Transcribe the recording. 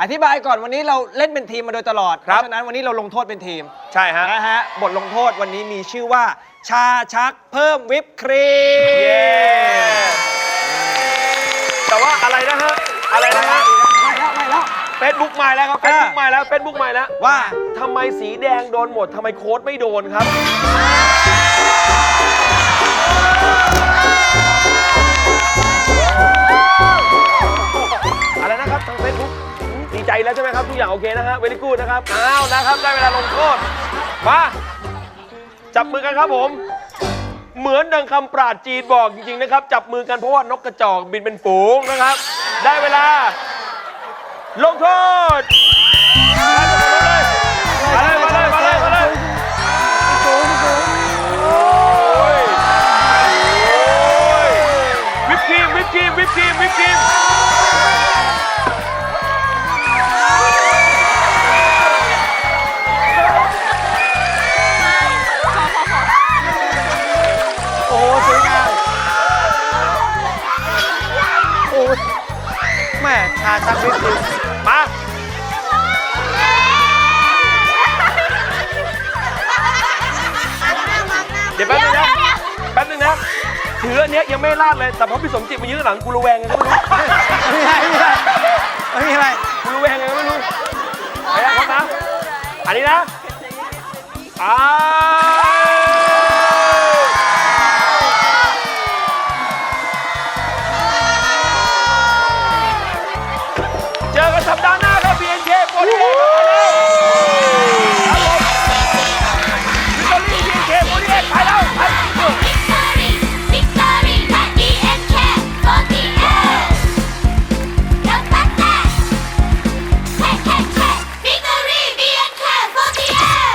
อธิบายก่อนวันนี้เราเล่นเป็นทีมมาโดยตลอดคเพรับราะฉะนั้นวันนี้เราลงโทษเป็นทีมใช่ฮะ นะฮะ บทลงโทษวันนี้มีชื่อว่า ชาชักเพิ่มวิปครีมเย้แต่ว่าอะไรนะฮะ อะไรนะฮะไม่แล้วไม่แล้ว เฟซบุ๊กใหม่แล้วครับเฟซบุ๊กใหม่แล้วเฟซบุ๊กใหม่แล้วว่า ทำไมสีแดงโดนหมดทำไมโค้ดไม่โดนครับ ทุกอย่างโอเคนะฮะเวลิกูดนะครับอ้าวนะครับได้เวลาลงโทษมาจับมือกันครับผม เหมือนดังคำปราดจีนบอกจริงๆนะครับ จับมือกันเพราะว่านกกระจอกบินเป็นฝูงนะครับ ได้เวลา ลงโทษมาเลยมาเลยมาเลยมาเลยวิปครีมวิปครีมวิปครีมวิปครีม ชาชักวิปครีมมาเดี๋ยวแป๊บนึงนะแป๊บนึงนะถืออันเนี้ยยังไม่ลาดเลย แต่พอพี่สมจิตมายืนข้างหลังกูระแวงไงก็ไม่รู้ไม่ใช่ไม่ใช่ไม่มีอะไรกูระแวงไงก็ไม่รู้ไปนะครับนะอันนี้นะอ้า เ